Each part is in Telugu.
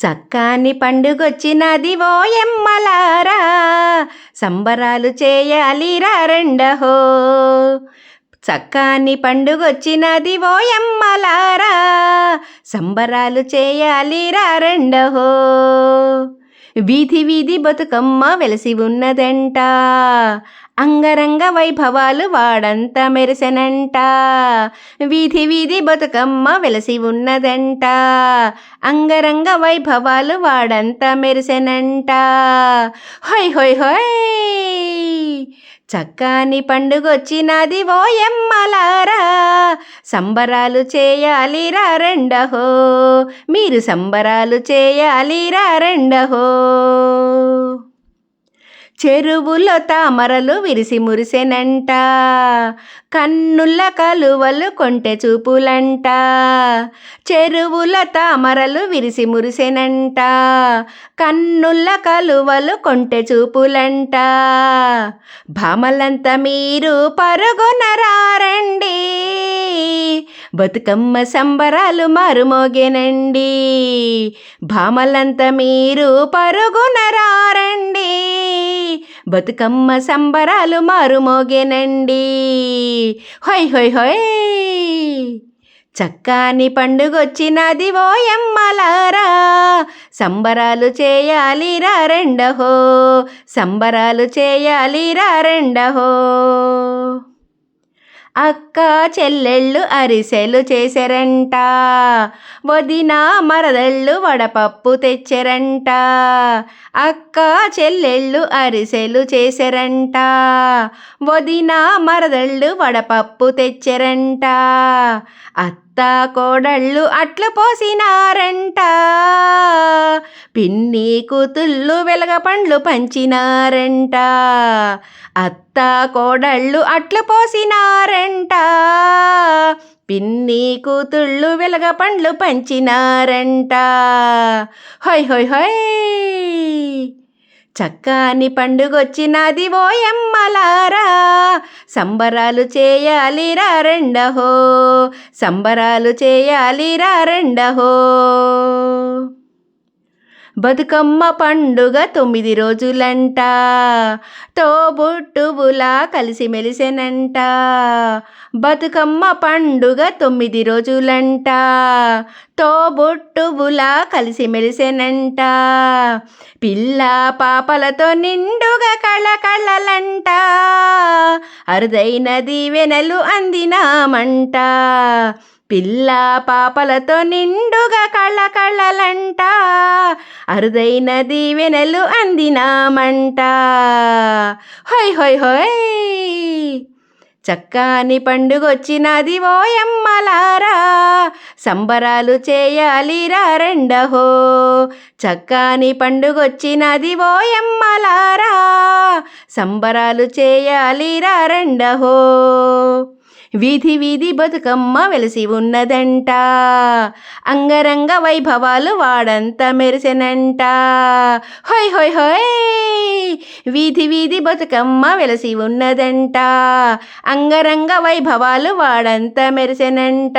చక్కాని పండుగొచ్చినది ఓయమ్మలారా సంబరాలు చేయాలిరా రెండహో. చక్కాని పండుగొచ్చినది ఓయమ్మలారా సంబరాలు చేయాలిరా రెండహో. వీధి వీధి బతుకమ్మ వెలసి ఉన్నదంట. అంగరంగ వైభవాలు వాడంత మెరిసెనంట. వీధి వీధి బతుకమ్మ వెలసి ఉన్నదంట. అంగరంగ వైభవాలు వాడంత మెరిసెనంట. హొయ్ హొయ్ హొయ్! చక్కని పండుగొచ్చినది ఓయమ్మలారా సంబరాలు చేయాలిరా రెండహో. మీరు సంబరాలు చేయాలిరా రెండహో. చెరువుల తామరలు విరిసి మురిసెనంట. కన్నుల కలువలు కొంటె చూపులంట. చెరువుల తామరలు విరిసి మురిసెనంట. కన్నుల కలువలు కొంటె చూపులంట. భామలంత మీరు పరుగునరారండి. బతుకమ్మ సంబరాలు మారుమోగేనండి. భామలంతా మీరు పరుగునరారండి. బతుకమ్మ సంబరాలు మారుమోగేనండి. హొయ్ హొయ్ హొయ్ చక్కాని పండుగొచ్చినది ఓయమ్మలారా. సంబరాలు చేయాలి రెండహో. సంబరాలు చేయాలి రెండహో. అక్క చెల్లెళ్ళు అరిసెలు చేశారంట. వదిన మరదళ్ళు వడపప్పు తెచ్చారంట. అక్క చెల్లెళ్ళు అరిసెలు చేశారంట. వదిన మరదళ్ళు వడపప్పు తెచ్చారంట. అత్త కోడళ్ళు అట్లు పోసినారంట. పిన్ని కూతుళ్ళు వెలగ పండ్లు పంచినారంట. అత్త కోడళ్ళు అట్లు పోసినారంట. పిన్ని కూతుళ్ళు వెలగ పండ్లు పంచినారంట. హొయ్ హొయ్ హొయ్ చక్కని పండుగొచ్చినది ఓయమ్మలారా సంబరాలు చేయాలి రెండహో. సంబరాలు చేయాలి రెండహో. బతుకమ్మ పండుగ తొమ్మిది రోజులంట. తోబుట్టువులా కలిసిమెలిసెనంట. బతుకమ్మ పండుగ తొమ్మిది రోజులంట. తోబుట్టువులా కలిసిమెలిసెనంట. పిల్ల పాపలతో నిండుగా కళకళలంట. అరుదైన దీవెనలు అందినామంట. పిల్ల పాపలతో నిండుగా కళ్ళకళ్ళలంట అరుదైన దీవెనలు అందినామంట. హొయ్ హొయ్ హొయ్! చక్కని పండుగొచ్చినది ఓయమ్మలారా సంబరాలు చేయాలిరా రెండహో. చక్కని పండుగొచ్చినది ఓయమ్మలారా సంబరాలు చేయాలిరా రెండహో. వీధి వీధి బతుకమ్మ వెలిసి ఉన్నదంట. అంగరంగ వైభవాలు వాడంత మెరిసెనంట. హొయ్ హొయ్ హొయ్! వీధి వీధి బతుకమ్మ వెలసి ఉన్నదంట. అంగరంగ వైభవాలు వాడంత మెరిసెనంట.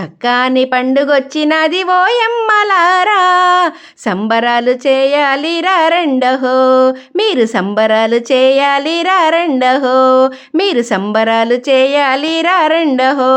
చక్కని పండుగొచ్చినది ఓయమ్మలారా సంబరాలు చేయాలి రారండహో మీరు సంబరాలు చేయాలి రారండహో మీరు సంబరాలు చేయాలి రారండహో